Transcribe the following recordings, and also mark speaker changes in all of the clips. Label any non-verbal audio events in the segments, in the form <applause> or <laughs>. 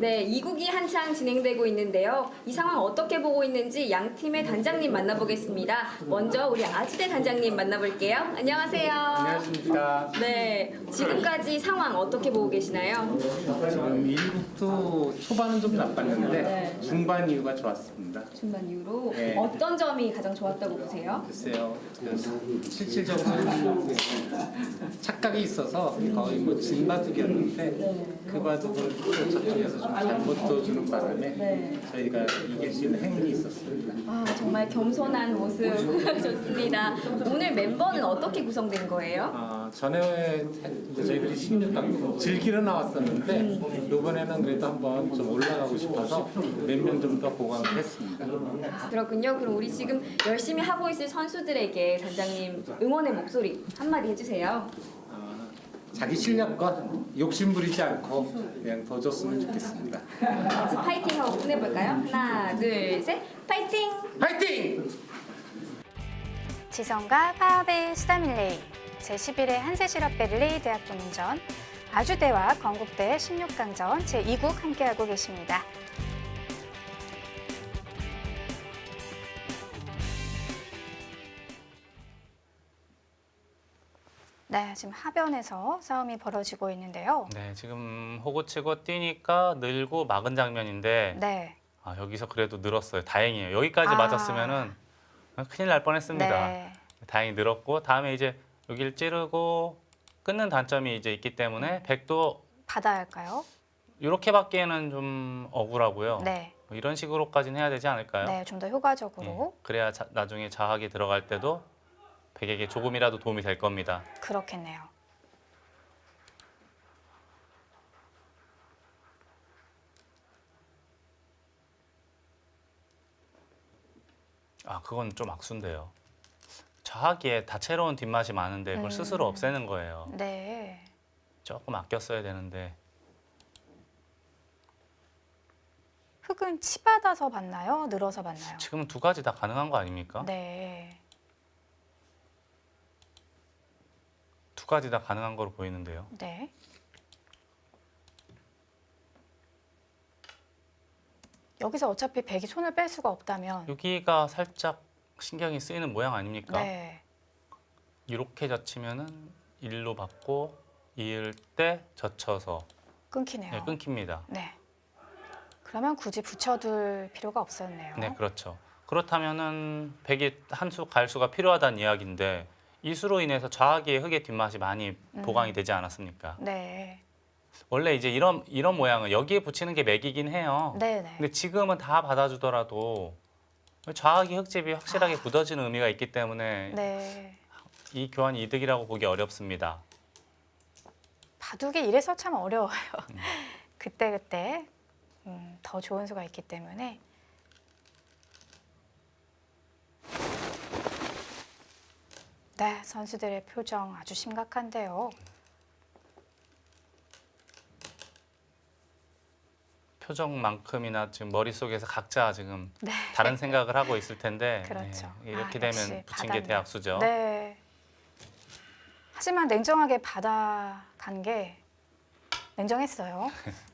Speaker 1: 네, 이국이 한창 진행되고 있는데요. 이 상황 어떻게 보고 있는지 양 팀의 단장님 만나보겠습니다. 먼저 우리 아지대 단장님 만나볼게요. 안녕하세요.
Speaker 2: 안녕하십니까.
Speaker 1: 네, 지금까지 상황 어떻게 보고 계시나요?
Speaker 2: 지금 1국도 초반은 좀 나빴는데
Speaker 1: 네.
Speaker 2: 중반 이후가 좋았습니다.
Speaker 1: 중반 이후로
Speaker 2: 네.
Speaker 1: 어떤 점이 가장 좋았다고 보세요?
Speaker 2: 글쎄요, 그 실질적으로 착각이 있어서 거의 뭐 진바둑이었는데 그 바둑을 또 저쪽에서 못 둬주는 바람에
Speaker 1: 네.
Speaker 2: 저희가 이길 수 있는 행운이 있었습니다.
Speaker 1: 아, 정말 겸손한 모습 <laughs> 좋습니다. 오늘 멤버는 어떻게 구성된 거예요?
Speaker 2: 아, 전에 이제 저희들이 16강 즐기러 나왔었는데 이번에는 그래도 한번 좀 올라가고 싶어서 몇 명 좀 더 보강을 했습니다.
Speaker 1: 그렇군요. 그럼 우리 지금 열심히 하고 있을 선수들에게 단장님 응원의 목소리 한마디 해주세요.
Speaker 2: 아, 자기 실력과 욕심 부리지 않고 그냥 더 줬으면 좋겠습니다.
Speaker 1: 같이 파이팅 하고 끝내볼까요? 하나, 둘, 셋, 파이팅!
Speaker 2: 파이팅!
Speaker 3: 지성과 파업의 수다밀레이 제11회 한세실업배 릴레이 대학 본인전 아주대와 건국대 16강전 제2국 함께하고 계십니다. 네, 지금 하변에서 싸움이 벌어지고 있는데요.
Speaker 4: 네, 지금 호구치고 뛰니까 늘고 막은 장면인데
Speaker 3: 네,
Speaker 4: 아, 여기서 그래도 늘었어요. 다행이에요. 여기까지
Speaker 3: 아.
Speaker 4: 맞았으면은 큰일 날 뻔했습니다.
Speaker 3: 네,
Speaker 4: 다행히 늘었고 다음에 이제 여기를 찌르고 끊는 단점이 이제 있기 때문에 백도
Speaker 3: 받아야 할까요?
Speaker 4: 이렇게 받기에는 좀 억울하고요.
Speaker 3: 네,
Speaker 4: 뭐 이런 식으로까지는 해야 되지 않을까요?
Speaker 3: 네, 좀더
Speaker 4: 예,
Speaker 3: 효과적으로
Speaker 4: 그래야 자- 나중에 자학이 들어갈 때도 백에게 조금이라도 도움이 될 겁니다.
Speaker 3: 그렇겠네요.
Speaker 4: 아, 그건 좀 악순데요. 자학기에 다채로운 뒷맛이 많은데 그걸
Speaker 3: 음.
Speaker 4: 스스로 없애는 거예요.
Speaker 3: 네,
Speaker 4: 조금 아꼈어야 되는데
Speaker 3: 흙은 치받아서 받나요? 늘어서 받나요?
Speaker 4: 지금 두 가지 다 가능한 거 아닙니까?
Speaker 3: 네.
Speaker 4: 가지 다 가능한 거로 보이는데요.
Speaker 3: 네. 여기서 어차피 백이 손을 뺄 수가 없다면
Speaker 4: 여기가 살짝 신경이 쓰이는 모양 아닙니까?
Speaker 3: 네.
Speaker 4: 이렇게 젖히면은 일로 받고 이을 때 젖혀서
Speaker 3: 끊기네요.
Speaker 4: 네, 끊깁니다.
Speaker 3: 네. 그러면 굳이 붙여둘 필요가 없었네요.
Speaker 4: 네, 그렇죠. 그렇다면은 백이 한 수 갈 수가 필요하다는 이야기인데 이 수로 인해서 좌하기의 흙의 뒷맛이 많이
Speaker 3: 음.
Speaker 4: 보강이 되지 않았습니까?
Speaker 3: 네.
Speaker 4: 원래 이제 이런 이런 모양은 여기에 붙이는 게 맥이긴 해요.
Speaker 3: 네, 네.
Speaker 4: 근데 지금은 다 받아주더라도 좌하기 흙집이 확실하게 굳어지는 의미가 있기 때문에
Speaker 3: 네.
Speaker 4: 이 교환이 이득이라고 보기 어렵습니다.
Speaker 3: 바둑이 이래서 참 어려워요.
Speaker 4: 음. <laughs>
Speaker 3: 그때 그때 음, 더 좋은 수가 있기 때문에. 네, 선수들의 표정 아주 심각한데요.
Speaker 4: 표정만큼이나 지금 머릿속에서 각자 지금
Speaker 3: 네.
Speaker 4: 다른 생각을 하고 있을 텐데
Speaker 3: 그렇죠.
Speaker 4: 네, 이렇게
Speaker 3: 아,
Speaker 4: 되면 붙인 게. 대학수죠.
Speaker 3: 네. 하지만 냉정하게 받아간 게 냉정했어요. <laughs>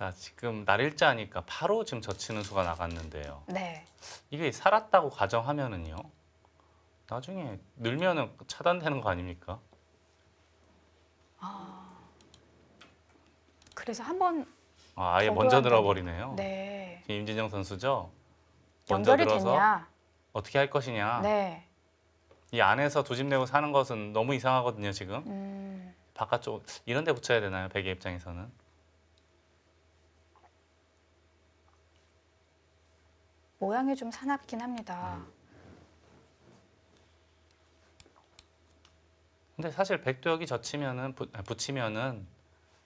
Speaker 4: 자 지금 날일자니까 바로 지금 젖히는 수가 나갔는데요.
Speaker 3: 네.
Speaker 4: 이게 살았다고 가정하면은요. 나중에 늘면은 차단되는 거 아닙니까?
Speaker 3: 그래서 한번
Speaker 4: 아, 아예 먼저 늘어버리네요.
Speaker 3: 네.
Speaker 4: 지금 임진영 선수죠. 먼저
Speaker 3: 연결이
Speaker 4: 들어서
Speaker 3: 됐냐?
Speaker 4: 어떻게 할 것이냐.
Speaker 3: 네.
Speaker 4: 이 안에서 두 집 내고 사는 것은 너무 이상하거든요. 지금
Speaker 3: 음,
Speaker 4: 바깥쪽 이런 데 붙여야 되나요? 백의 입장에서는.
Speaker 3: 모양이 좀 사납긴 합니다.
Speaker 4: 음. 근데 사실 백도 여기 젖히면은 부- 아, 붙이면은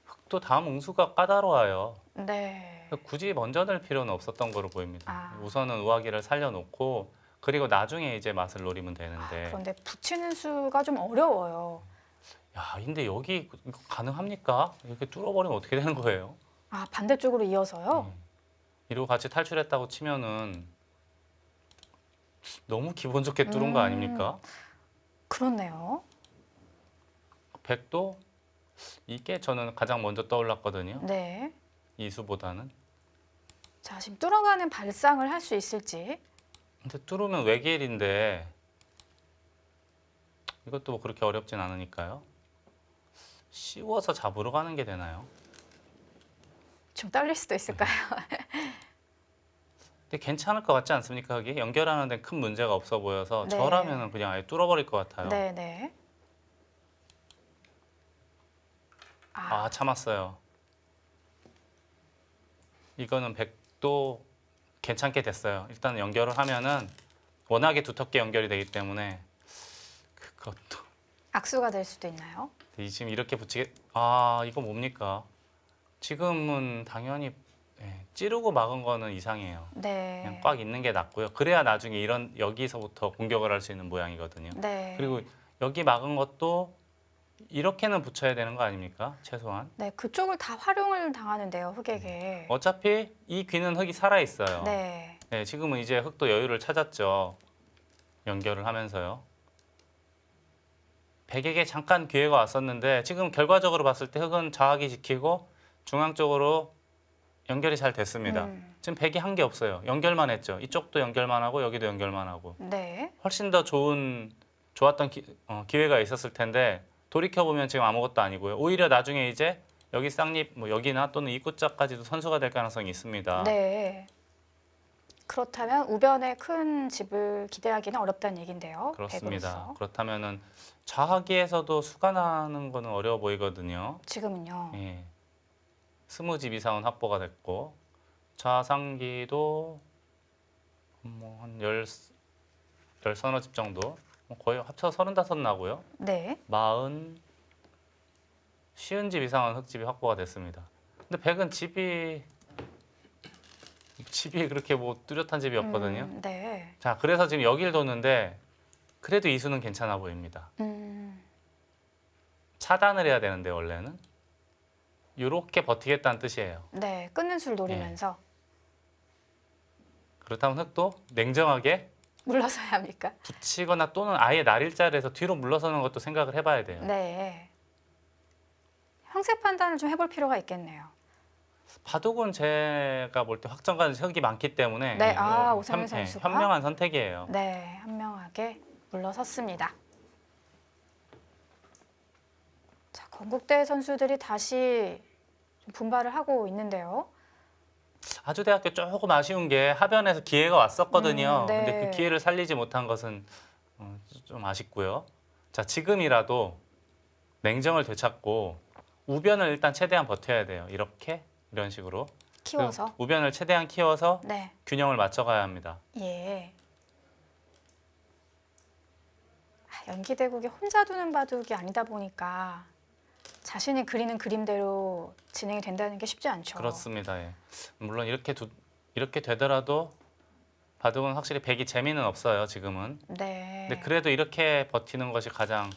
Speaker 4: 흙도 다음 응수가 까다로워요.
Speaker 3: 네.
Speaker 4: 굳이 먼저 넣을 필요는 없었던 거로 보입니다.
Speaker 3: 아.
Speaker 4: 우선은 우아기를 살려놓고 그리고 나중에 이제 맛을 노리면
Speaker 3: 아,
Speaker 4: 되는데.
Speaker 3: 그런데 붙이는 수가 좀 어려워요.
Speaker 4: 야, 근데 여기 이거 가능합니까? 이렇게 뚫어버리면 어떻게 되는 거예요?
Speaker 3: 아, 반대쪽으로 이어서요?
Speaker 4: 음. 이러고 같이 탈출했다고 치면은 너무 기분 좋게 뚫은 거
Speaker 3: 음.
Speaker 4: 아닙니까?
Speaker 3: 그렇네요.
Speaker 4: 백도 이게 저는 가장 먼저 떠올랐거든요.
Speaker 3: 네.
Speaker 4: 이수보다는.
Speaker 3: 자, 지금 뚫어가는 발상을 할 수 있을지.
Speaker 4: 근데 뚫으면 외길인데 이것도 뭐 그렇게 어렵진 않으니까요. 씌워서 잡으러 가는 게 되나요?
Speaker 3: 좀 떨릴 수도 있을까요?
Speaker 4: 근데 괜찮을 것 같지 않습니까? 그게 연결하는 데 큰 문제가 없어 보여서
Speaker 3: 네.
Speaker 4: 저라면은 그냥 아예 뚫어버릴 것 같아요.
Speaker 3: 네, 네. 아,
Speaker 4: 아 참았어요. 이거는 100도 괜찮게 됐어요. 일단 연결을 하면은 워낙에 두텁게 연결이 되기 때문에 그것도
Speaker 3: 악수가 될 수도 있나요?
Speaker 4: 이 지금 이렇게 붙이게 아 이거 뭡니까? 지금은 당연히 예, 찌르고 막은 거는 이상해요.
Speaker 3: 네.
Speaker 4: 그냥 꽉 있는 게 낫고요. 그래야 나중에 이런 여기서부터 공격을 할 수 있는 모양이거든요.
Speaker 3: 네.
Speaker 4: 그리고 여기 막은 것도 이렇게는 붙여야 되는 거 아닙니까? 최소한.
Speaker 3: 네, 그쪽을 다 활용을 당하는데요, 흑에게.
Speaker 4: 어차피 이 귀는 흙이 살아 있어요.
Speaker 3: 네.
Speaker 4: 네, 지금은 이제 흙도 여유를 찾았죠. 연결을 하면서요. 백에게 잠깐 기회가 왔었는데 지금 결과적으로 봤을 때 흙은 좌악이 지키고 중앙 쪽으로 연결이 잘 됐습니다.
Speaker 3: 음,
Speaker 4: 지금 백이 한게 없어요. 연결만 했죠. 이쪽도 연결만 하고 여기도 연결만 하고
Speaker 3: 네.
Speaker 4: 훨씬 더 좋은 좋았던 기, 회가 있었을 텐데 돌이켜 보면 지금 아무것도 아니고요. 오히려 나중에 이제 여기 쌍립 뭐 여기나 또는 입구자까지도 선수가 될 가능성이 있습니다.
Speaker 3: 네. 그렇다면 우변에 큰 집을 기대하기는 어렵다는 얘긴데요.
Speaker 4: 그렇습니다.
Speaker 3: 백으로서.
Speaker 4: 그렇다면은 좌하기에서도 수가 나는 거는 어려워 보이거든요.
Speaker 3: 지금은요.
Speaker 4: 예. 스무 집 이상은 확보가 됐고 좌상기도 뭐한 열 열 서너 집 정도 뭐 거의 합쳐 서른다섯 나고요.
Speaker 3: 네.
Speaker 4: 마흔 쉬운 집 이상은 흙집이 확보가 됐습니다. 근데 백은 집이 집이 그렇게 뭐 뚜렷한 집이 없거든요.
Speaker 3: 음, 네.
Speaker 4: 자, 그래서 지금 여길 도는데 그래도 이수는 괜찮아 보입니다.
Speaker 3: 음,
Speaker 4: 차단을 해야 되는데 원래는 이렇게 버티겠다는 뜻이에요.
Speaker 3: 네. 끊는 술 노리면서
Speaker 4: 그렇다면 흙도 냉정하게
Speaker 3: 물러서야 합니까?
Speaker 4: 붙이거나 또는 아예 날일자를 해서 뒤로 물러서는 것도 생각을 해봐야 돼요.
Speaker 3: 네. 형세 판단을 좀 해볼 필요가 있겠네요.
Speaker 4: 바둑은 제가 볼 때 확정가는 흙이 많기 때문에
Speaker 3: 네,
Speaker 4: 예,
Speaker 3: 아,
Speaker 4: 현-
Speaker 3: 오상일
Speaker 4: 예,
Speaker 3: 선수가?
Speaker 4: 현명한 선택이에요.
Speaker 3: 네, 현명하게 물러섰습니다. 자, 건국대 선수들이 다시 좀 분발을 하고 있는데요.
Speaker 4: 아주대학교 조금 아쉬운 게 하변에서 기회가 왔었거든요.
Speaker 3: 음, 네.
Speaker 4: 근데 그 기회를 살리지 못한 것은 어, 좀 아쉽고요. 자 지금이라도 냉정을 되찾고 우변을 일단 최대한 버텨야 돼요. 이렇게 이런 식으로
Speaker 3: 키워서.
Speaker 4: 우변을 최대한 키워서
Speaker 3: 네,
Speaker 4: 균형을 맞춰가야 합니다.
Speaker 3: 예. 아, 연기 대국이 혼자 두는 바둑이 아니다 보니까 자신이 그리는 그림대로 진행이 된다는 게 쉽지 않죠.
Speaker 4: 그렇습니다. 예. 물론 이렇게 두, 이렇게 되더라도 바둑은 확실히 백이 재미는 없어요. 지금은.
Speaker 3: 네.
Speaker 4: 근데 그래도 이렇게 버티는 것이 가장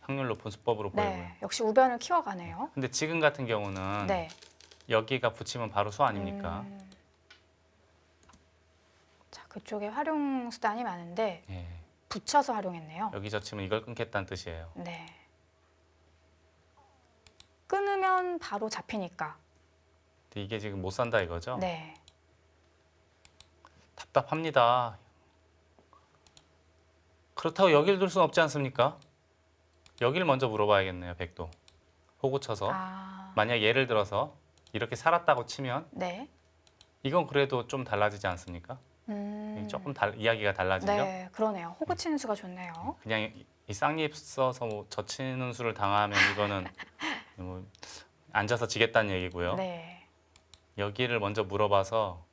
Speaker 4: 확률 높은 수법으로 보이고요.
Speaker 3: 네, 역시 우변을 키워가네요.
Speaker 4: 근데 지금 같은 경우는
Speaker 3: 네.
Speaker 4: 여기가 붙이면 바로 수 아닙니까?
Speaker 3: 음. 자, 그쪽에 활용 수단이 많은데
Speaker 4: 예.
Speaker 3: 붙여서 활용했네요.
Speaker 4: 여기 젖히면 이걸 끊겠다는 뜻이에요.
Speaker 3: 네. 끊으면 바로 잡히니까.
Speaker 4: 근데 이게 지금 못 산다 이거죠?
Speaker 3: 네.
Speaker 4: 답답합니다. 그렇다고 여길 둘 수는 없지 않습니까? 여길 먼저 물어봐야겠네요. 백도 호구 쳐서
Speaker 3: 아,
Speaker 4: 만약 예를 들어서 이렇게 살았다고 치면
Speaker 3: 네.
Speaker 4: 이건 그래도 좀 달라지지 않습니까?
Speaker 3: 음.
Speaker 4: 조금 달, 이야기가 달라지죠.
Speaker 3: 네, 그러네요. 호구 치는 수가 좋네요.
Speaker 4: 그냥 이, 이 쌍립 써서 뭐 젖히는 수를 당하면 이거는 <laughs> 뭐 앉아서 지겠다는 얘기고요.
Speaker 3: 네.
Speaker 4: 여기를 먼저 물어봐서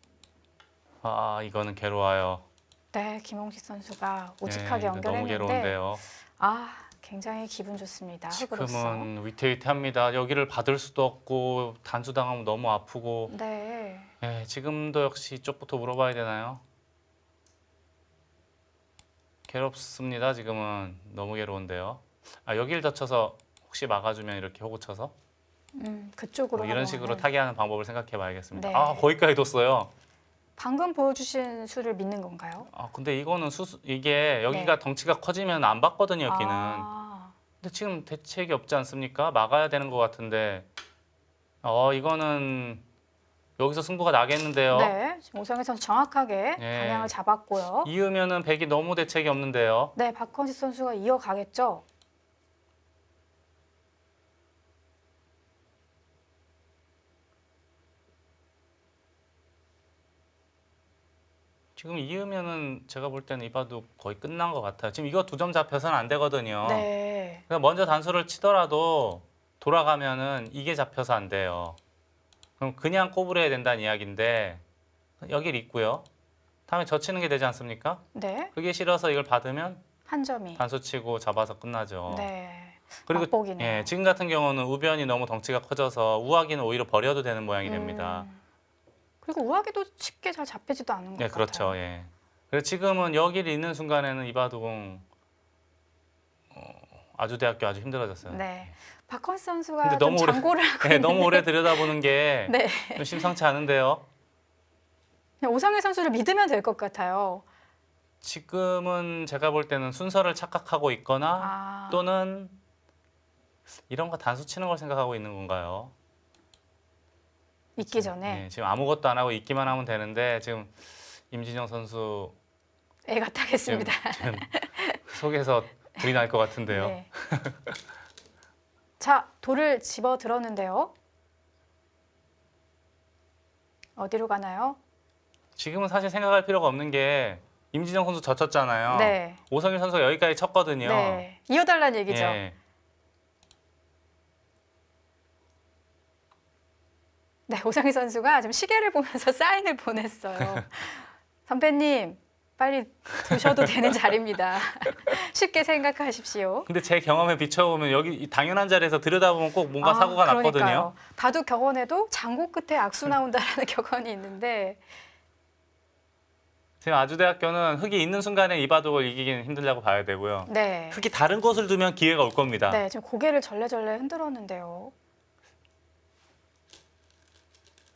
Speaker 4: 아 이거는 괴로워요.
Speaker 3: 네, 김홍식 선수가 오직하게
Speaker 4: 네, 이거 너무
Speaker 3: 연결했는데
Speaker 4: 괴로운데요.
Speaker 3: 아, 굉장히 기분 좋습니다. 흑으로서.
Speaker 4: 지금은 위태위태합니다. 여기를 받을 수도 없고 단수 당하면 너무 아프고.
Speaker 3: 네.
Speaker 4: 예, 지금도 역시 이쪽부터 물어봐야 되나요? 괴롭습니다. 지금은 너무 괴로운데요. 아 여기를 젖혀서 혹시 막아주면 이렇게 호구 쳐서
Speaker 3: 음, 그쪽으로
Speaker 4: 뭐 이런 식으로
Speaker 3: 활용하는.
Speaker 4: 타개하는 방법을 생각해봐야겠습니다.
Speaker 3: 네.
Speaker 4: 아 거기까지 뒀어요.
Speaker 3: 방금 보여주신 수를 믿는 건가요?
Speaker 4: 아 근데 이거는 수수 이게 여기가 덩치가 커지면 안 받거든요. 여기는
Speaker 3: 네. 아,
Speaker 4: 근데 지금 대책이 없지 않습니까? 막아야 되는 것 같은데 어 이거는 여기서 승부가 나겠는데요.
Speaker 3: 네, 지금 오성희 선수 정확하게
Speaker 4: 예.
Speaker 3: 방향을 잡았고요.
Speaker 4: 이으면은 백이 너무 대책이 없는데요.
Speaker 3: 네, 박헌식 선수가 이어가겠죠.
Speaker 4: 지금 이으면은 제가 볼 때는 이봐도 거의 끝난 것 같아요. 지금 이거 두 점 잡혀서는 안 되거든요.
Speaker 3: 네,
Speaker 4: 그냥 먼저 단수를 치더라도 돌아가면은 이게 잡혀서 안 돼요. 그럼 그냥 꼬부려야 된다는 이야기인데 여길 있고요. 다음에 젖히는 게 되지 않습니까?
Speaker 3: 네,
Speaker 4: 그게 싫어서 이걸 받으면
Speaker 3: 한 점이.
Speaker 4: 단수 치고 잡아서 끝나죠.
Speaker 3: 네,
Speaker 4: 그리고
Speaker 3: 맛보기네요.
Speaker 4: 예, 지금 같은 경우는 우변이 너무 덩치가 커져서 우아기는 오히려 버려도 되는 모양이 됩니다.
Speaker 3: 음. 그리고 우아기도 쉽게 잘 잡히지도 않은 것
Speaker 4: 네,
Speaker 3: 같아요.
Speaker 4: 그렇죠. 예. 그래서 지금은 여기를 있는 순간에는 이바둑은 어, 아주 대학교 아주 힘들어졌어요.
Speaker 3: 네, 박헌식 선수가
Speaker 4: 근데
Speaker 3: 좀
Speaker 4: 너무 오래-
Speaker 3: 장고를 하고
Speaker 4: 네,
Speaker 3: 있는.
Speaker 4: 너무 오래 들여다보는 게 <laughs> 좀
Speaker 3: 네,
Speaker 4: 심상치 않은데요.
Speaker 3: 그냥 오성희 선수를 믿으면 될 것 같아요.
Speaker 4: 지금은 제가 볼 때는 순서를 착각하고 있거나
Speaker 3: 아,
Speaker 4: 또는 이런 거 단수 치는 걸 생각하고 있는 건가요?
Speaker 3: 있기 전에
Speaker 4: 예, 지금 아무것도 안 하고 있기만 하면 되는데 지금 임진영 선수
Speaker 3: 애가
Speaker 4: 지금,
Speaker 3: 타겠습니다.
Speaker 4: 지금 속에서 불이 날 것 같은데요.
Speaker 3: 네. 자, 돌을 집어 들었는데요. 어디로 가나요?
Speaker 4: 지금은 사실 생각할 필요가 없는 게 임진영 선수 젖혔잖아요.
Speaker 3: 네.
Speaker 4: 오성일 선수가 여기까지 쳤거든요.
Speaker 3: 네. 이어달라는 얘기죠.
Speaker 4: 예.
Speaker 3: 네, 오성희 선수가 지금 시계를 보면서 <laughs> 사인을 보냈어요. <laughs> 선배님, 빨리 두셔도 되는 자리입니다. <laughs> 쉽게 생각하십시오.
Speaker 4: 근데 제 경험에 비춰보면 여기 이 당연한 자리에서 들여다보면 꼭 뭔가
Speaker 3: 아,
Speaker 4: 사고가 났거든요.
Speaker 3: 그러니까요. 바둑 격언에도 장고 끝에 악수 나온다라는 격언이 있는데
Speaker 4: 지금 아주대학교는 흙이 있는 순간에 이 바둑을 이기기는 힘들다고 봐야 되고요.
Speaker 3: 네.
Speaker 4: 흙이 다른 곳을 두면 기회가 올 겁니다.
Speaker 3: 네, 지금 고개를 절레절레 흔들었는데요.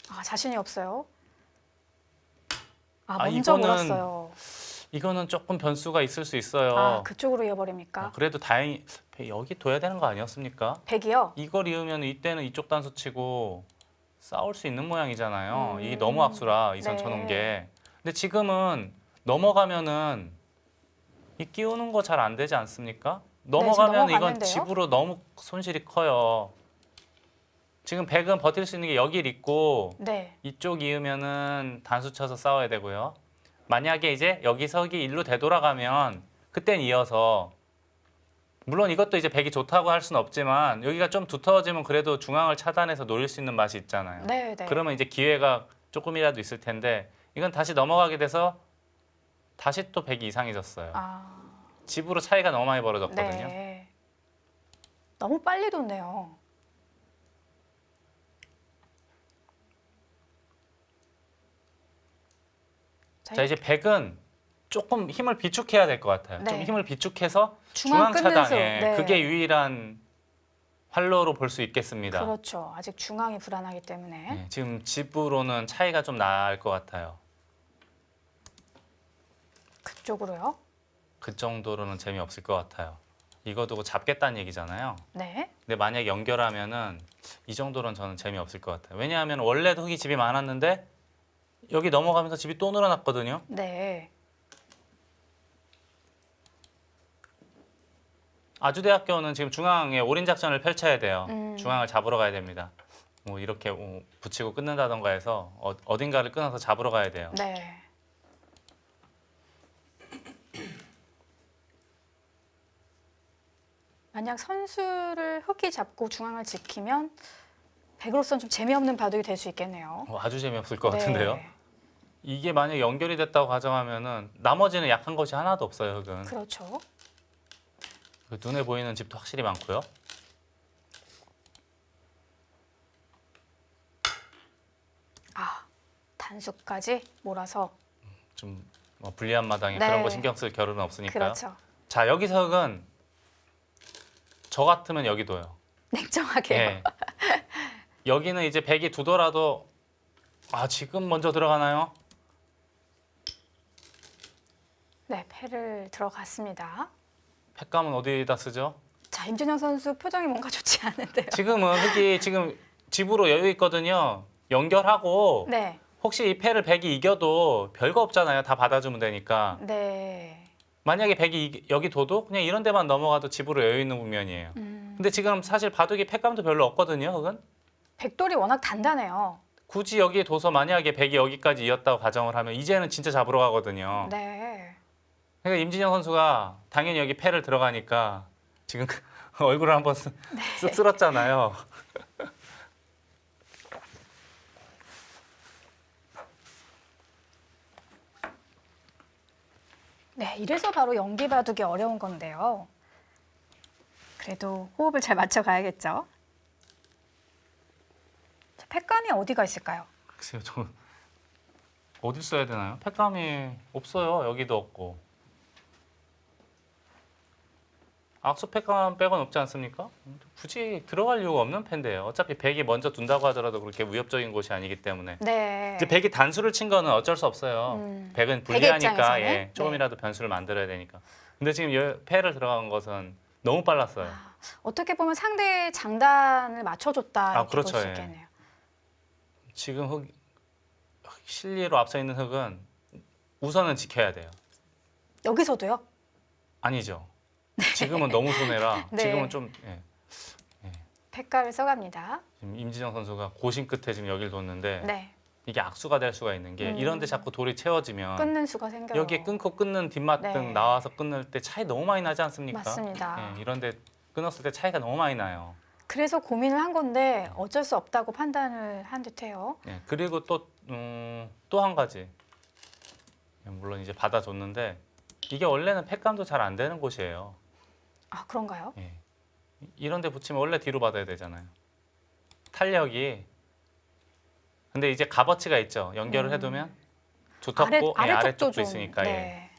Speaker 3: 아, 자신이 없어요. 아,
Speaker 4: 아,
Speaker 3: 먼저
Speaker 4: 이거는-
Speaker 3: 몰았어요.
Speaker 4: 이거는 조금 변수가 있을 수 있어요.
Speaker 3: 아, 그쪽으로 이어버립니까?
Speaker 4: 어, 그래도 다행히 여기 둬야 되는 거 아니었습니까?
Speaker 3: 백이요?
Speaker 4: 이걸 이으면 이때는 이쪽 단수 치고 싸울 수 있는 모양이잖아요.
Speaker 3: 음.
Speaker 4: 이게 너무 악수라 이선
Speaker 3: 네.
Speaker 4: 쳐놓은 게. 근데 지금은 넘어가면은 이 끼우는 거 잘 안 되지 않습니까? 넘어가면 이건
Speaker 3: 네, 넘어갔는데요.
Speaker 4: 집으로 너무 손실이 커요. 지금 백은 버틸 수 있는 게 여길 있고
Speaker 3: 네.
Speaker 4: 이쪽 이으면은 단수 쳐서 싸워야 되고요. 만약에 이제 여기 서기 일로 되돌아가면 그땐 이어서 물론 이것도 이제 백이 좋다고 할 수는 없지만 여기가 좀 두터워지면 그래도 중앙을 차단해서 노릴 수 있는 맛이 있잖아요.
Speaker 3: 네, 네.
Speaker 4: 그러면 이제 기회가 조금이라도 있을 텐데 이건 다시 넘어가게 돼서 다시 또 백이 이상해졌어요.
Speaker 3: 아,
Speaker 4: 집으로 차이가 너무 많이 벌어졌거든요.
Speaker 3: 네. 너무 빨리 뒀네요.
Speaker 4: 자 이제 백은 조금 힘을 비축해야 될 것 같아요. 좀
Speaker 3: 네.
Speaker 4: 힘을 비축해서
Speaker 3: 중앙
Speaker 4: 중앙
Speaker 3: 끊는 수.
Speaker 4: 차단에
Speaker 3: 네.
Speaker 4: 그게 유일한 활로로 볼 수 있겠습니다.
Speaker 3: 그렇죠. 아직 중앙이 불안하기 때문에.
Speaker 4: 네, 지금 집으로는 차이가 좀 날 것 같아요.
Speaker 3: 그쪽으로요?
Speaker 4: 그 정도로는 재미없을 것 같아요. 이거 두고 잡겠다는 얘기잖아요.
Speaker 3: 네.
Speaker 4: 근데 만약 연결하면은 이 정도로는 저는 재미없을 것 같아요. 왜냐하면 원래도 흙이 집이 많았는데 여기 넘어가면서 집이 또 늘어났거든요.
Speaker 3: 네.
Speaker 4: 아주대학교는 지금 중앙에 올인 작전을 펼쳐야 돼요.
Speaker 3: 음.
Speaker 4: 중앙을 잡으러 가야 됩니다. 뭐 이렇게 뭐 붙이고 끊는다던가 해서 어, 어딘가를 끊어서 잡으러 가야 돼요.
Speaker 3: 네. 만약 선수를 흑이 잡고 중앙을 지키면 백으로서는 좀 재미없는 바둑이 될 수 있겠네요.
Speaker 4: 어, 아주 재미없을 것
Speaker 3: 네.
Speaker 4: 같은데요. 이게 만약 연결이 됐다고 가정하면은 나머지는 약한 것이 하나도 없어요. 흙은
Speaker 3: 그렇죠.
Speaker 4: 그 눈에 보이는 집도 확실히 많고요.
Speaker 3: 아, 단수까지 몰아서
Speaker 4: 좀 뭐 불리한 마당에
Speaker 3: 네.
Speaker 4: 그런 거 신경 쓸 겨를은 없으니까요.
Speaker 3: 그렇죠.
Speaker 4: 자 여기서 흙은 저 같으면 여기도요.
Speaker 3: 냉정하게 요.
Speaker 4: 예. <laughs> 여기는 이제 백이 두더라도 아 지금 먼저 들어가나요?
Speaker 3: 네, 패를 들어갔습니다.
Speaker 4: 팩감은 어디다 쓰죠?
Speaker 3: 자, 아, 임진영 선수 표정이 뭔가 좋지 않은데요.
Speaker 4: 지금은 흑이 지금 집으로 여유 있거든요. 연결하고
Speaker 3: 네.
Speaker 4: 혹시 이 패를 백이 이겨도 별거 없잖아요. 다 받아주면 되니까.
Speaker 3: 네.
Speaker 4: 만약에 백이 이- 여기 둬도 그냥 이런 데만 넘어가도 집으로 여유 있는 국면이에요.
Speaker 3: 음,
Speaker 4: 근데 지금 사실 바둑이 패감도 별로 없거든요. 흑은
Speaker 3: 백돌이 워낙 단단해요.
Speaker 4: 굳이 여기에 둬서 만약에 백이 여기까지 이었다고 가정을 하면 이제는 진짜 잡으러 가거든요.
Speaker 3: 네.
Speaker 4: 그러니까 임진영 선수가 당연히 여기 패를 들어가니까 지금 <laughs> 얼굴을 한번 쓱쓱 쓸었잖아요. <laughs>
Speaker 3: 네, 이래서 바로 연기 바둑이 어려운 건데요. 그래도 호흡을 잘 맞춰 가야겠죠. 자, 팩감이 어디가 있을까요?
Speaker 4: 글쎄요, 저 어디 써야 되나요? 패감이 없어요. 여기도 없고. 악수 패감 빼곤 없지 않습니까? 굳이 들어갈 이유가 없는 팬데요. 어차피 백이 먼저 둔다고 하더라도 그렇게 위협적인 곳이 아니기 때문에.
Speaker 3: 네.
Speaker 4: 이제 백이 단수를 친 거는 어쩔 수 없어요.
Speaker 3: 음,
Speaker 4: 백은 불리하니까? 예,
Speaker 3: 네.
Speaker 4: 조금이라도 변수를 만들어야 되니까. 근데 지금 여- 패를 들어간 것은 너무 빨랐어요.
Speaker 3: 어떻게 보면 상대의 장단을 맞춰줬다
Speaker 4: 아, 그렇죠,
Speaker 3: 볼수
Speaker 4: 예.
Speaker 3: 있겠네요.
Speaker 4: 지금 흑 실리로 앞서 있는 흑은 우선은 지켜야 돼요.
Speaker 3: 여기서도요?
Speaker 4: 아니죠. 지금은 너무 손해라. <laughs>
Speaker 3: 네.
Speaker 4: 지금은 좀 예.
Speaker 3: 팩감을 써갑니다.
Speaker 4: 지금 임지정 선수가 고심 끝에 지금 여기를 뒀는데
Speaker 3: 네.
Speaker 4: 이게 악수가 될 수가 있는 게
Speaker 3: 음.
Speaker 4: 이런데 자꾸 돌이 채워지면
Speaker 3: 끊는 수가 생겨요.
Speaker 4: 여기에 끊고 끊는 뒷맛
Speaker 3: 네.
Speaker 4: 등 나와서 끊을 때 차이 너무 많이 나지 않습니까?
Speaker 3: 맞습니다.
Speaker 4: 예, 이런데 끊었을 때 차이가 너무 많이 나요.
Speaker 3: 그래서 고민을 한 건데 어쩔 수 없다고 판단을 한 듯해요.
Speaker 4: 예, 그리고 또 음, 또한 가지 예, 물론 이제 받아줬는데 이게 원래는 팩감도 잘 안 되는 곳이에요.
Speaker 3: 아 그런가요?
Speaker 4: 예. 이런데 붙이면 원래 뒤로 받아야 되잖아요. 탄력이 근데 이제 값어치가 있죠. 연결을
Speaker 3: 음.
Speaker 4: 해두면 두텁고 예, 아래쪽도 있으니까 예.
Speaker 3: 네.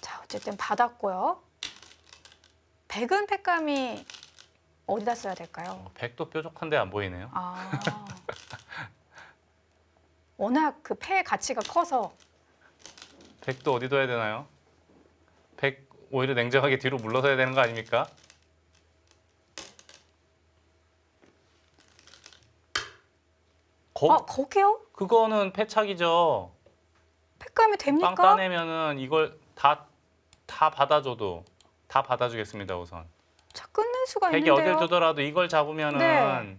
Speaker 3: 자 어쨌든 받았고요. 백은 팩감이 어디다 써야 될까요?
Speaker 4: 어, 백도 뾰족한데 안 보이네요.
Speaker 3: 아 <laughs> 워낙 그 패의 가치가 커서
Speaker 4: 백도 어디 둬야 되나요? 백 오히려 냉정하게 뒤로 물러서야 되는 거 아닙니까? 거,
Speaker 3: 아 거기요?
Speaker 4: 그거는 패착이죠.
Speaker 3: 팩감이 됩니까?
Speaker 4: 빵 따내면은 이걸 다 다 받아줘도 다 받아주겠습니다 우선.
Speaker 3: 자 끊는 수가
Speaker 4: 백이
Speaker 3: 있는데요.
Speaker 4: 어딜 두더라도 이걸 잡으면은
Speaker 3: 네.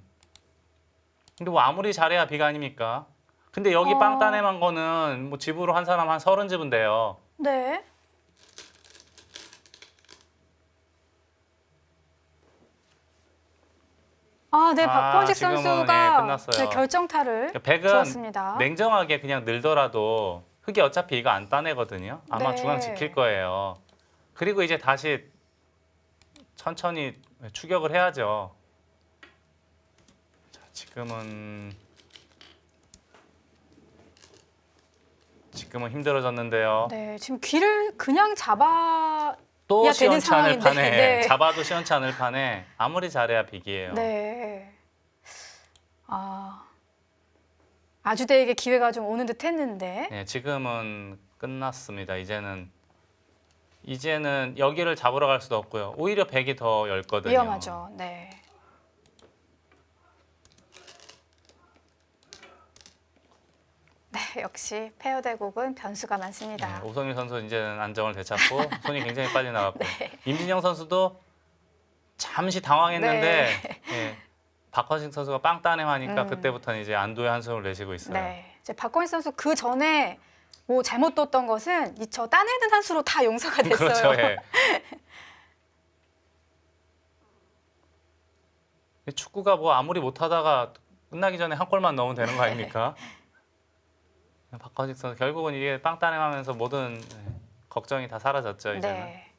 Speaker 4: 근데 뭐 아무리 잘해야 비가 아닙니까? 근데 여기
Speaker 3: 어.
Speaker 4: 빵 따내만 거는 뭐 집으로 한 사람 한 서른 집은 돼요.
Speaker 3: 네. 아, 네,
Speaker 4: 아,
Speaker 3: 박건식
Speaker 4: 지금은,
Speaker 3: 선수가
Speaker 4: 예, 끝났어요.
Speaker 3: 네, 결정타를
Speaker 4: 그러니까 백은
Speaker 3: 주었습니다.
Speaker 4: 냉정하게 그냥 늘더라도 흙이 어차피 이거 안 따내거든요. 아마
Speaker 3: 네.
Speaker 4: 중앙 지킬 거예요. 그리고 이제 다시 천천히 추격을 해야죠. 자, 지금은 지금은 힘들어졌는데요.
Speaker 3: 네, 지금 귀를 그냥 잡아
Speaker 4: 또
Speaker 3: 야, 되는
Speaker 4: 시원치 않을
Speaker 3: 상황인데,
Speaker 4: 판에 <laughs>
Speaker 3: 네.
Speaker 4: 잡아도 시원치 않을 판에 아무리 잘해야 비기예요.
Speaker 3: 네. 아. 아주대에게 기회가 좀 오는 듯 했는데.
Speaker 4: 네, 지금은 끝났습니다. 이제는 이제는 여기를 잡으러 갈 수도 없고요. 오히려 백이 더 넓거든요.
Speaker 3: 위험하죠. 네. 네, 역시 페어 대국은 변수가 많습니다.
Speaker 4: 네, 오성민 선수 이제는 안정을 되찾고 <laughs> 손이 굉장히 빨리 나갔고
Speaker 3: 네.
Speaker 4: 임진영 선수도 잠시 당황했는데 예, 박헌식 선수가 빵 따내하니까
Speaker 3: 음.
Speaker 4: 그때부터는 이제 안도의 한숨을 내쉬고 있어요.
Speaker 3: 네. 이제 박건희 선수 그 전에 뭐 잘못 뒀던 것은 이 저 따내는 한 수로 다 용서가 <laughs> 됐어요.
Speaker 4: 그렇죠. 예. <laughs> 축구가 뭐 아무리 못하다가 끝나기 전에 한 골만 넣으면 되는 거 아닙니까? 박헌식 선수 결국은 이게 빵 따내하면서 모든 예, 걱정이 다 사라졌죠 이제는.
Speaker 3: 네.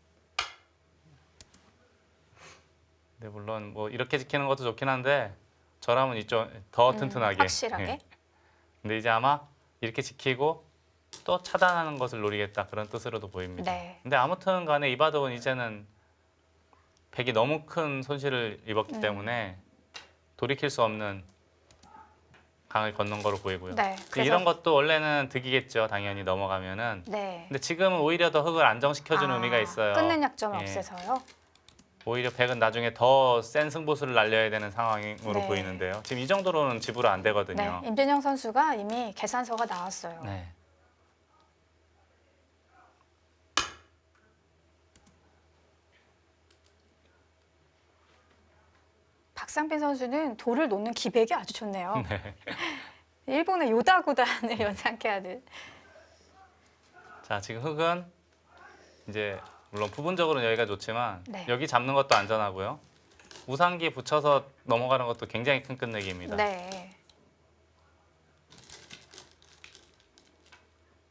Speaker 4: 근데 물론 뭐 이렇게 지키는 것도 좋긴 한데 저라면 이쪽 더
Speaker 3: 음,
Speaker 4: 튼튼하게.
Speaker 3: 확실하게.
Speaker 4: 예. 근데 이제 아마 이렇게 지키고 또 차단하는 것을 노리겠다 그런 뜻으로도 보입니다.
Speaker 3: 네.
Speaker 4: 근데 아무튼 간에 이바둑은 이제는 백이 너무 큰 손실을 입었기
Speaker 3: 음.
Speaker 4: 때문에 돌이킬 수 없는 강을 건넌 거로 보이고요.
Speaker 3: 네.
Speaker 4: 근데 이런 것도 원래는 득이겠죠. 당연히 넘어가면은.
Speaker 3: 네.
Speaker 4: 근데 지금은 오히려 더 흙을 안정시켜주는
Speaker 3: 아,
Speaker 4: 의미가 있어요.
Speaker 3: 끊는 약점을
Speaker 4: 예.
Speaker 3: 없애서요.
Speaker 4: 오히려 백은 나중에 더 센 승부수를 날려야 되는 상황으로
Speaker 3: 네.
Speaker 4: 보이는데요. 지금 이 정도로는 지불은 안
Speaker 3: 네,
Speaker 4: 되거든요.
Speaker 3: 임진영 선수가 이미 계산서가 나왔어요.
Speaker 4: 네.
Speaker 3: 박상빈 선수는 돌을 놓는 기백이 아주 좋네요. <laughs>
Speaker 4: 네. <laughs>
Speaker 3: 일본의 요다 구단을 <laughs> 연상케 하는.
Speaker 4: 자, 지금 흙은 이제 물론 부분적으로는 여기가 좋지만
Speaker 3: 네.
Speaker 4: 여기 잡는 것도 안전하고요. 우상기 붙여서 넘어가는 것도 굉장히 큰 끝내기입니다.
Speaker 3: 네.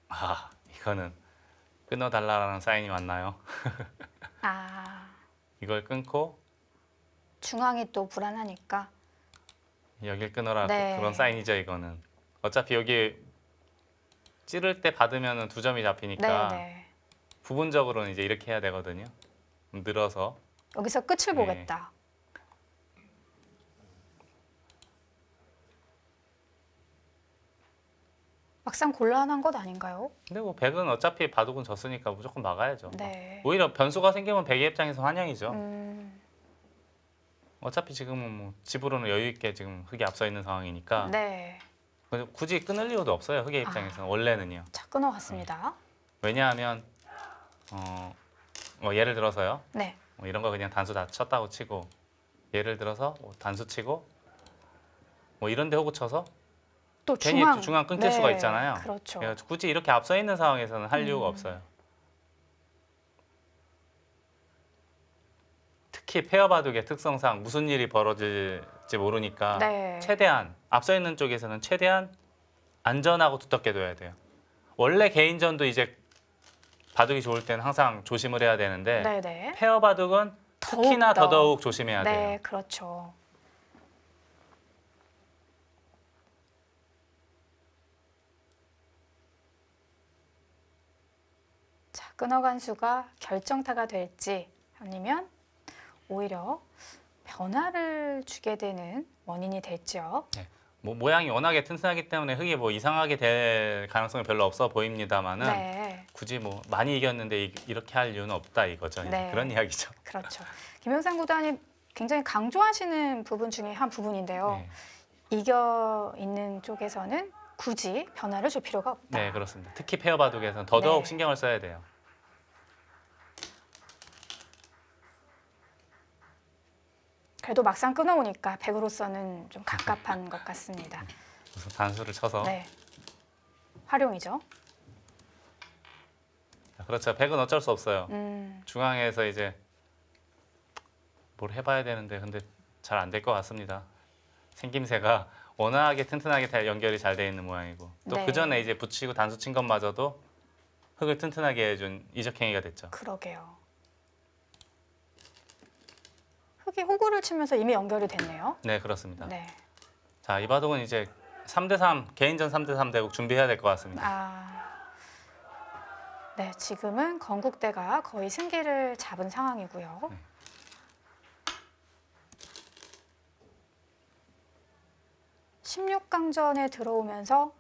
Speaker 4: 아, 이거는 끊어달라라는 사인이 맞나요?
Speaker 3: 아
Speaker 4: 이걸 끊고
Speaker 3: 중앙이 또 불안하니까.
Speaker 4: 여길 끊어라
Speaker 3: 네.
Speaker 4: 그런 사인이죠 이거는. 어차피 여기 찌를 때 받으면 두 점이 잡히니까
Speaker 3: 네, 네.
Speaker 4: 부분적으로는 이제 이렇게 해야 되거든요. 늘어서
Speaker 3: 여기서 끝을
Speaker 4: 네.
Speaker 3: 보겠다. 막상 곤란한 것 아닌가요?
Speaker 4: 근데 뭐 백은 어차피 바둑은 졌으니까 무조건 막아야죠.
Speaker 3: 네.
Speaker 4: 오히려 변수가 생기면 백의 입장에서 환영이죠.
Speaker 3: 음,
Speaker 4: 어차피 지금은 뭐 집으로는 여유 있게 지금 흙이 앞서 있는 상황이니까
Speaker 3: 네.
Speaker 4: 굳이 끊을 이유도 없어요. 흙의
Speaker 3: 아.
Speaker 4: 입장에서는 원래는요.
Speaker 3: 자 끊어갔습니다.
Speaker 4: 왜냐하면 어, 뭐 예를 들어서요.
Speaker 3: 네.
Speaker 4: 뭐 이런 거 그냥 단수 다 쳤다고 치고 예를 들어서 뭐 단수 치고 뭐 이런 데 호구 쳐서
Speaker 3: 또
Speaker 4: 괜히
Speaker 3: 중앙.
Speaker 4: 중앙 끊길
Speaker 3: 네,
Speaker 4: 수가 있잖아요.
Speaker 3: 그렇죠.
Speaker 4: 그래서 굳이 이렇게 앞서 있는 상황에서는 할 이유가
Speaker 3: 음.
Speaker 4: 없어요. 특히 페어 바둑의 특성상 무슨 일이 벌어질지 모르니까
Speaker 3: 네.
Speaker 4: 최대한 앞서 있는 쪽에서는 최대한 안전하고 두텁게 둬야 돼요. 원래 개인전도 이제 바둑이 좋을 때는 항상 조심을 해야 되는데
Speaker 3: 네, 네.
Speaker 4: 페어 바둑은 특히나
Speaker 3: 더욱더.
Speaker 4: 더더욱 조심해야 돼요.
Speaker 3: 네, 그렇죠. 자, 끊어간 수가 결정타가 될지 아니면 오히려 변화를 주게 되는 원인이 될지요.
Speaker 4: 뭐 모양이 워낙에 튼튼하기 때문에 흙이 뭐 이상하게 될 가능성이 별로 없어 보입니다만은
Speaker 3: 네,
Speaker 4: 굳이 뭐 많이 이겼는데 이- 이렇게 할 이유는 없다 이거죠.
Speaker 3: 네.
Speaker 4: 그런 이야기죠.
Speaker 3: 그렇죠. 김영삼 구단이 굉장히 강조하시는 부분 중에 한 부분인데요.
Speaker 4: 네.
Speaker 3: 이겨 있는 쪽에서는 굳이 변화를 줄 필요가 없다.
Speaker 4: 네, 그렇습니다. 특히 페어 바둑에서는 더더욱
Speaker 3: 네.
Speaker 4: 신경을 써야 돼요.
Speaker 3: 그래도 막상 끊어오니까 백으로서는 좀 갑갑한 것 같습니다.
Speaker 4: 우선 단수를 쳐서
Speaker 3: 네. 활용이죠.
Speaker 4: 그렇죠. 백은 어쩔 수 없어요.
Speaker 3: 음,
Speaker 4: 중앙에서 이제 뭘 해봐야 되는데 근데 잘 안 될 것 같습니다. 생김새가 워낙에 튼튼하게 다 연결이 잘 돼 있는 모양이고 또
Speaker 3: 네.
Speaker 4: 그 전에 이제 붙이고 단수 친 것마저도 흙을 튼튼하게 해준 이적행위가 됐죠.
Speaker 3: 그러게요. 흙이 호구를 치면서 이미 연결이 됐네요.
Speaker 4: 네, 그렇습니다.
Speaker 3: 네.
Speaker 4: 자, 이 바둑은 이제 3대 3 개인전 3대 3 대국 준비해야 될 것 같습니다.
Speaker 3: 아, 네, 지금은 건국대가 거의 승기를 잡은 상황이고요.
Speaker 4: 네.
Speaker 3: 십육 강전에 들어오면서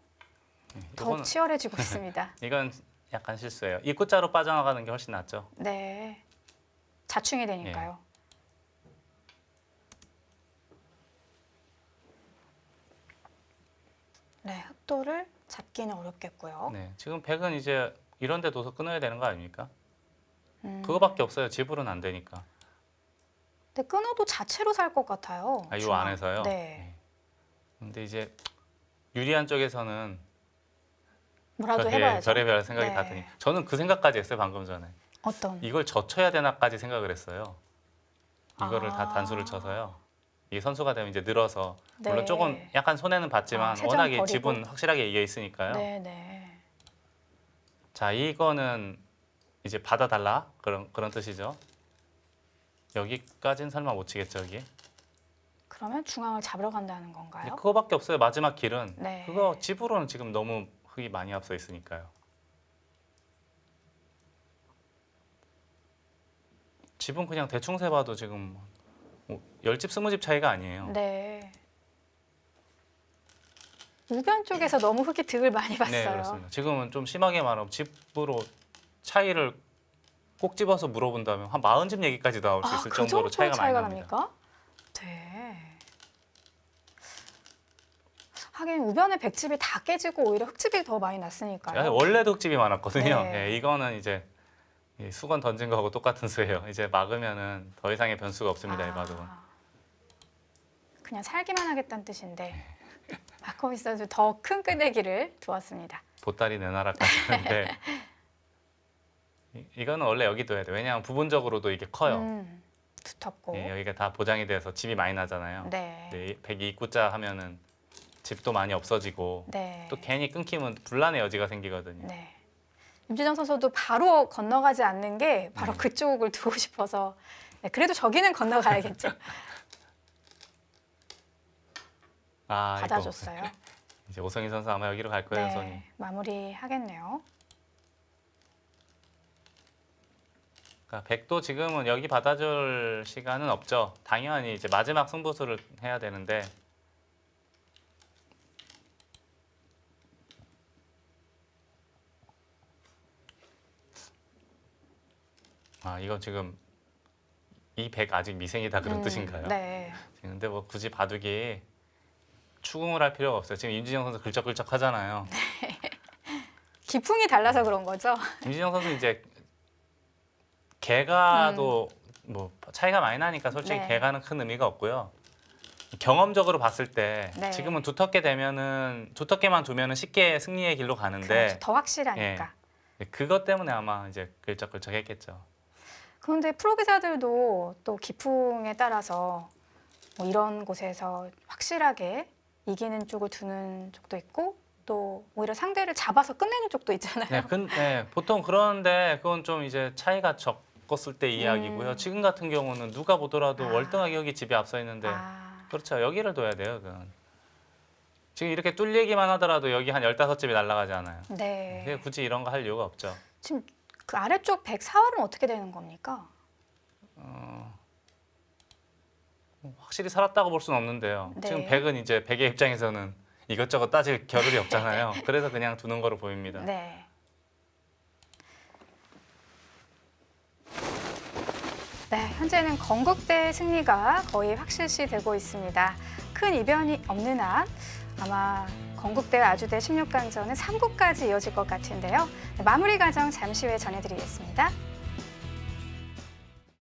Speaker 3: 더
Speaker 4: 이거는
Speaker 3: 치열해지고 <laughs> 있습니다.
Speaker 4: 이건 약간 실수예요. 입구자로 빠져나가는 게 훨씬 낫죠.
Speaker 3: 네, 자충이 되니까요. 네, 흑도를 잡기는 어렵겠고요.
Speaker 4: 네, 지금 백은 이제 이런 데 둬서 끊어야 되는 거 아닙니까?
Speaker 3: 음,
Speaker 4: 그거밖에 없어요. 지불은 안 되니까.
Speaker 3: 근데 끊어도 자체로 살 것 같아요.
Speaker 4: 아, 요
Speaker 3: 중앙.
Speaker 4: 안에서요.
Speaker 3: 네,
Speaker 4: 근데 이제 유리한 쪽에서는
Speaker 3: 뭐라도
Speaker 4: 별의,
Speaker 3: 해봐야죠.
Speaker 4: 별의별 생각이 다
Speaker 3: 네.
Speaker 4: 드니. 저는 그 생각까지 했어요 방금 전에.
Speaker 3: 어떤?
Speaker 4: 이걸 젖혀야 되나까지 생각을 했어요. 이거를 다
Speaker 3: 아.
Speaker 4: 단수를 쳐서요. 이 선수가 되면 이제 늘어서 물론
Speaker 3: 네.
Speaker 4: 조금 약간 손해는 봤지만
Speaker 3: 아, 세점
Speaker 4: 워낙에
Speaker 3: 버리고?
Speaker 4: 집은 확실하게 이겨 있으니까요.
Speaker 3: 네, 네.
Speaker 4: 자 이거는 이제 받아달라 그런 그런 뜻이죠. 여기까지는 설마 못 치겠죠 여기.
Speaker 3: 그러면 중앙을 잡으러 간다는
Speaker 4: 근데
Speaker 3: 건가요?
Speaker 4: 그거밖에 없어요 마지막 길은.
Speaker 3: 네.
Speaker 4: 그거 집으로는 지금 너무 흙이 많이 앞서 있으니까요. 집은 그냥 대충 세봐도 지금 뭐 열집 스무 집 차이가 아니에요.
Speaker 3: 네. 우변 쪽에서 너무 흙이 득을 많이 봤어요.
Speaker 4: 네, 그렇습니다. 지금은 좀 심하게 말하면 집으로 차이를 꼭 집어서 물어본다면 한 40집 얘기까지 나올 수 있을
Speaker 3: 그
Speaker 4: 정도로
Speaker 3: 정도
Speaker 4: 차이가, 많이 납니다.
Speaker 3: 납니까? 네. 하긴 우변의 백집이 다 깨지고 오히려 흙집이 더 많이 났으니까요.
Speaker 4: 아니, 원래도 흙집이 많았거든요.
Speaker 3: 네.
Speaker 4: 예, 이거는 이제 이 수건 던진 거하고 똑같은 수예요. 이제 막으면은 더 이상의 변수가 없습니다. 이 바둑은.
Speaker 3: 아, 그냥 살기만 하겠다는 뜻인데 <laughs> 마코비 선수 더 큰 끄내기를 두었습니다.
Speaker 4: 보따리 내놔라까지 하는데 이- 이거는 원래 여기 둬야 돼. 왜냐하면 부분적으로도 이게 커요.
Speaker 3: 음, 두텁고.
Speaker 4: 예, 여기가 다 보장이 돼서 집이 많이 나잖아요.
Speaker 3: 네.
Speaker 4: 네, 백이 입구자 하면은 집도 많이 없어지고
Speaker 3: 네.
Speaker 4: 또 괜히 끊기면 분란의 여지가 생기거든요.
Speaker 3: 네. 임주정 선수도 바로 건너가지 않는 게 바로
Speaker 4: 음.
Speaker 3: 그쪽을 두고 싶어서 네, 그래도 저기는 건너가야겠죠. <laughs>
Speaker 4: 아, 이거
Speaker 3: 받아줬어요. <laughs>
Speaker 4: 이제 오성희 선수 아마 여기로 갈 거예요, 손이.
Speaker 3: 네, 마무리 하겠네요.
Speaker 4: 그러니까 백도 지금은 여기 받아줄 시간은 없죠. 당연히 이제 마지막 승부수를 해야 되는데 아 이거 지금 이 백 아직 미생이다 그런
Speaker 3: 음,
Speaker 4: 뜻인가요?
Speaker 3: 네.
Speaker 4: 근데 뭐 굳이 바둑이 추궁을 할 필요가 없어요. 지금 임진영 선수 긁적긁적 하잖아요. <laughs>
Speaker 3: 기풍이 달라서 그런 거죠.
Speaker 4: 임진영 선수 이제 개가도 뭐 차이가 많이 나니까 솔직히
Speaker 3: 음. 네.
Speaker 4: 개가는 큰 의미가 없고요. 경험적으로 봤을 때
Speaker 3: 네.
Speaker 4: 지금은 두텁게 되면은 두텁게만 두면은 쉽게 승리의 길로 가는데
Speaker 3: 그렇죠. 더 확실하니까.
Speaker 4: 그것 때문에 아마 이제 긁적긁적했겠죠.
Speaker 3: 그런데 프로 기사들도 또 기풍에 따라서 뭐 이런 곳에서 확실하게 이기는 쪽을 두는 쪽도 있고 또 오히려 상대를 잡아서 끝내는 쪽도 있잖아요.
Speaker 4: 네, 근, 네, 보통 그런데 그건 좀 이제 차이가 적었을 때 이야기고요.
Speaker 3: 음.
Speaker 4: 지금 같은 경우는 누가 보더라도
Speaker 3: 아.
Speaker 4: 월등하게 여기 집이 앞서 있는데
Speaker 3: 아,
Speaker 4: 그렇죠. 여기를 둬야 돼요. 그건. 지금 이렇게 뚫리기만 하더라도 여기 한 15집이 날아가잖아요.
Speaker 3: 네.
Speaker 4: 굳이 이런 거 할 이유가 없죠.
Speaker 3: 지금 그 아래쪽 104활은 어떻게 되는 겁니까?
Speaker 4: 어, 확실히 살았다고 볼 수는 없는데요.
Speaker 3: 네.
Speaker 4: 지금 백은 이제 백의 입장에서는 이것저것 따질 겨를이 없잖아요. <laughs> 그래서 그냥 두는 거로 보입니다.
Speaker 3: 네. 네, 현재는 건국대 승리가 거의 확실시 되고 있습니다. 큰 이변이 없는 한 아마 건국대와 아주대 16강전은 3구까지 이어질 것 같은데요. 네, 마무리 과정 잠시 후에 전해드리겠습니다.